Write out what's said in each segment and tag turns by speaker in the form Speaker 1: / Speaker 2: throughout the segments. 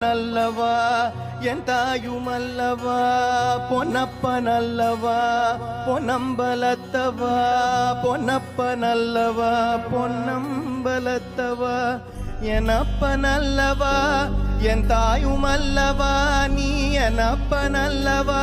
Speaker 1: நல்லவா என் தாயும் அல்லவா பொன்னப்ப நல்லவா பொன்னம்பலத்தவா பொன்னப்ப நல்லவா பொன்னம்பலத்தவா என் அப்ப நல்லவா என் தாயும் அல்லவா நீ என் அப்ப நல்லவா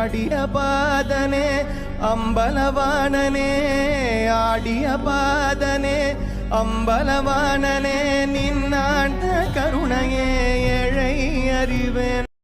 Speaker 1: ஆடிய பாதனே அம்பலவாணனே ஆடிய பாதனே அம்பலவாணனே நின்னாண்ட கருணையே ஏழை அறிவேன்.